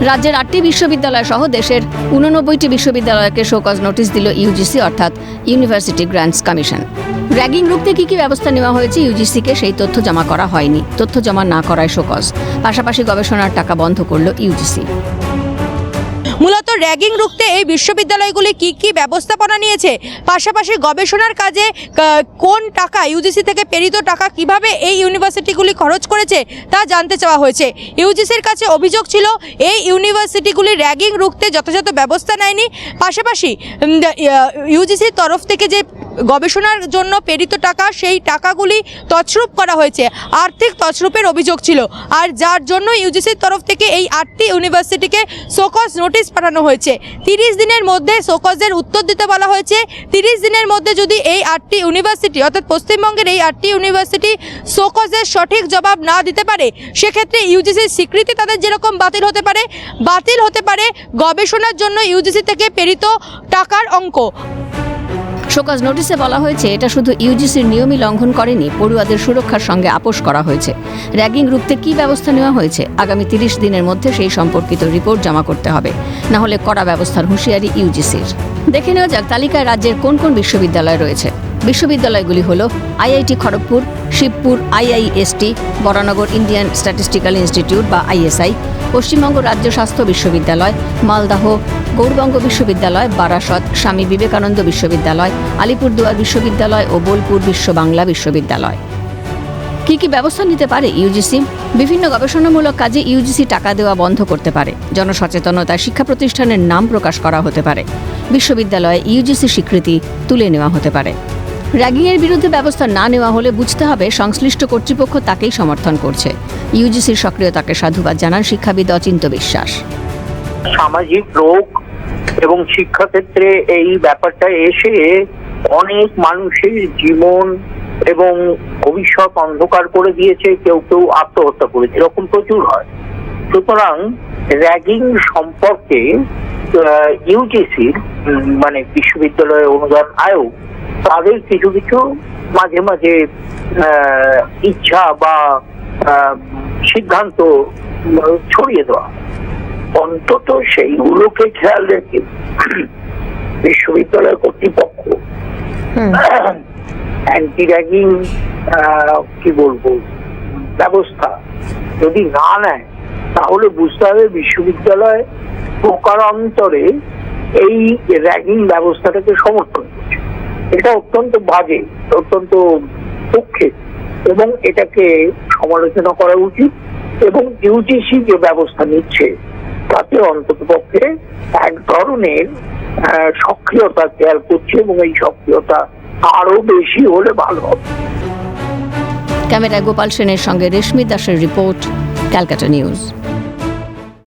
রাজ্যের আটটি বিশ্ববিদ্যালয় সহ দেশের উননব্বইটি বিশ্ববিদ্যালয়কে শোকজ নোটিশ দিল ইউজিসি অর্থাৎ ইউনিভার্সিটি গ্র্যান্টস কমিশন র্যাগিং রুখতে কী কী ব্যবস্থা নেওয়া হয়েছে ইউজিসিকে সেই তথ্য জমা করা হয়নি। তথ্য জমা না করায় শোকজ। পাশাপাশি গবেষণার টাকা বন্ধ করল ইউজিসি মূলত র্যাগিং রুখতে এই বিশ্ববিদ্যালয়গুলি কি কি ব্যবস্থাপনা নিয়েছে? পাশাপাশি গবেষণার কাজে কোন টাকা, ইউজিসি থেকে প্রেরিত টাকা কীভাবে এই ইউনিভার্সিটিগুলি খরচ করেছে তা জানতে চাওয়া হয়েছে। ইউজিসির কাছে অভিযোগ ছিল, এই ইউনিভার্সিটিগুলি র্যাগিং রুখতে যথাযথ ব্যবস্থা নেয়নি। পাশাপাশি ইউজিসির তরফ থেকে যে গবেষণার জন্য প্রেরিত টাকা, সেই টাকাগুলি তছরূপ করা হয়েছে। আর্থিক তছরূপের অভিযোগ ছিল। আর যার জন্য ইউজিসির তরফ থেকে এই আটটি ইউনিভার্সিটিকে শোকজ নোটিশ পাঠানো হয়েছে। তিরিশ দিনের মধ্যে শোকজের উত্তর দিতে বলা হয়েছে। তিরিশ দিনের মধ্যে যদি এই আটটি ইউনিভার্সিটি, অর্থাৎ পশ্চিমবঙ্গের এই আটটি ইউনিভার্সিটি শোকজের সঠিক জবাব না দিতে পারে, সেক্ষেত্রে ইউজিসির স্বীকৃতি তাদের যেরকম বাতিল হতে পারে, বাতিল হতে পারে গবেষণার জন্য ইউজিসি থেকে প্রেরিত টাকার অঙ্ক। শোকজ নোটিশে বলা হয়েছে, এটা শুধু ইউজিসির নিয়মই লঙ্ঘন করেনি, পড়ুয়াদের সুরক্ষার সঙ্গে আপোষ করা হয়েছে। র্যাগিং রুখতে কি ব্যবস্থা নেওয়া হয়েছে? আগামী তিরিশ দিনের মধ্যে সেই সম্পর্কিত রিপোর্ট জমা করতে হবে। না হলে কড়া ব্যবস্থার হুঁশিয়ারি ইউজিসির। দেখে নেওয়া যাক, তালিকায় রাজ্যের কোন কোন বিশ্ববিদ্যালয় রয়েছে। বিশ্ববিদ্যালয়গুলি হল IIT Kharagpur, Shibpur, IIST, Baranagar Indian statistical institute বা আইএসআই, পশ্চিমবঙ্গ রাজ্য স্বাস্থ্য বিশ্ববিদ্যালয়, মালদাহ গৌরবঙ্গ বিশ্ববিদ্যালয়, বারাসত, স্বামী বিবেকানন্দ বিশ্ববিদ্যালয়, আলিপুরদুয়ার বিশ্ববিদ্যালয় ও বোলপুর বিশ্ব বাংলা বিশ্ববিদ্যালয়। কি কি ব্যবস্থা নিতে পারে ইউজিসি? বিভিন্ন গবেষণামূলক কাজে ইউজিসি টাকা দেওয়া বন্ধ করতে পারে। জনসচেতনতায় শিক্ষা প্রতিষ্ঠানের নাম প্রকাশ করা হতে পারে। বিশ্ববিদ্যালয়ে ইউজিসি স্বীকৃতি তুলে নেওয়া হতে পারে। র্যাগিংয়ের বিরুদ্ধে ব্যবস্থা না নেওয়া হলে বুঝতে হবে সংশ্লিষ্ট কর্তৃপক্ষ তাকেই সমর্থন করছে। ইউজিসির সক্রিয়তাকে সাধুবাদ জানান শিক্ষাবিদ অচিন্ত বিশ্বাস। সামাজিক রোগ এবং শিক্ষাক্ষেত্রে এই ব্যাপারটা এসে অনেক মানুষের জীবন এবং ভবিষ্যৎ অন্ধকার করে দিয়েছে, কেউ কেউ আত্মহত্যা করেছে, এরকম প্রচুর হয়। সুতরাং র্যাগিং সম্পর্কে ইউজিসির মানে বিশ্ববিদ্যালয়ের অনুদান আয়োগ তাদের কিছু কিছু মাঝে মাঝে ইচ্ছা বা সিদ্ধান্ত ছড়িয়ে দেওয়া অন্তত সেইগুলোকে খেয়াল রেখে বিশ্ববিদ্যালয় কর্তৃপক্ষ অ্যান্টি র্যাগিং কি বলব ব্যবস্থা যদি না নেয় তাহলে বুঝতে হবে বিশ্ববিদ্যালয় প্রকারান্তরে এই র্যাগিং ব্যবস্থাটাকে সমর্থন করছে। এটা অত্যন্ত বাজে, অত্যন্ত পক্ষে এবং এটাকে সমালোচনা করা উচিত এবং ইউজিসি যে ব্যবস্থা নিচ্ছে, তাতে অন্তত পক্ষে এক ধরনের সক্রিয়তা খেয়াল করছে এবং এই সক্রিয়তা আরও বেশি হলে ভালো হবে। ক্যামেরায় গোপাল সেনের সঙ্গে রেশমি দাসের রিপোর্ট, ক্যালকাটা নিউজ।